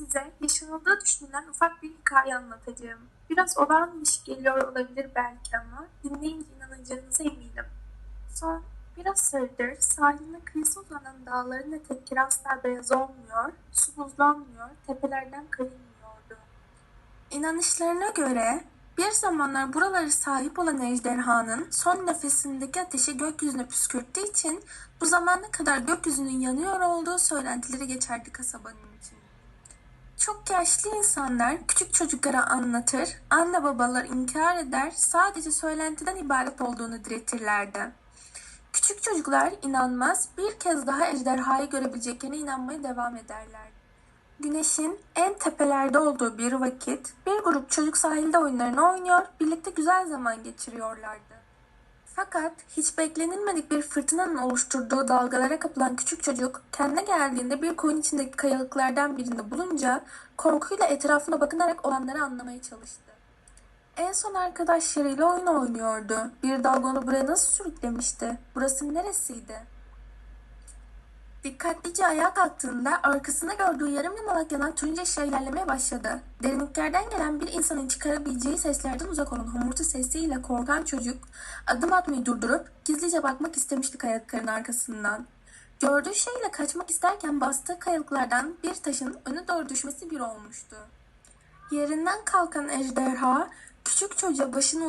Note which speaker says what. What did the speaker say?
Speaker 1: size yaşanıldığı düşünülen ufak bir hikaye anlatacağım. Biraz olağan dışı geliyor olabilir belki ama dinleyince inanacağınıza eminim. Son bir asırdır sahiline kıyısı uzanan dağların etekleri asla beyaz olmuyor, su buzlanmıyor, tepelerden kayılmıyordu. İnanışlarına göre bir zamanlar buraları sahip olan ejderhanın son nefesindeki ateşi gökyüzüne püskürttüğü için bu zamana kadar gökyüzünün yanıyor olduğu söylentileri geçerdi kasabanın için. Çok yaşlı insanlar küçük çocuklara anlatır, anne babalar inkar eder, sadece söylentiden ibaret olduğunu diretirlerdi. Küçük çocuklar inanmaz, bir kez daha ejderhayı görebileceklerine inanmaya devam ederler. Güneşin en tepelerde olduğu bir vakit bir grup çocuk sahilde oyunlarını oynuyor, birlikte güzel zaman geçiriyorlardı. Fakat hiç beklenilmedik bir fırtınanın oluşturduğu dalgalara kapılan küçük çocuk kendine geldiğinde bir koyun içindeki kayalıklardan birinde bulunca korkuyla etrafına bakınarak olanları anlamaya çalıştı. En son arkadaşlarıyla oyun oynuyordu. Bir dalga onu buraya nasıl sürüklemişti? Burası neresiydi? Dikkatlice ayağa kalktığında arkasında gördüğü yarım yamalak yanan turuncu eşya ilerlemeye başladı. Derinliklerden gelen bir insanın çıkarabileceği seslerden uzak olan homurtu sesiyle korkan çocuk adım atmayı durdurup gizlice bakmak istemişti kayalıkların arkasından. Gördüğü şeyle kaçmak isterken bastığı kayalıklardan bir taşın öne doğru düşmesi bir olmuştu. Yerinden kalkan ejderha küçük çocuğa başını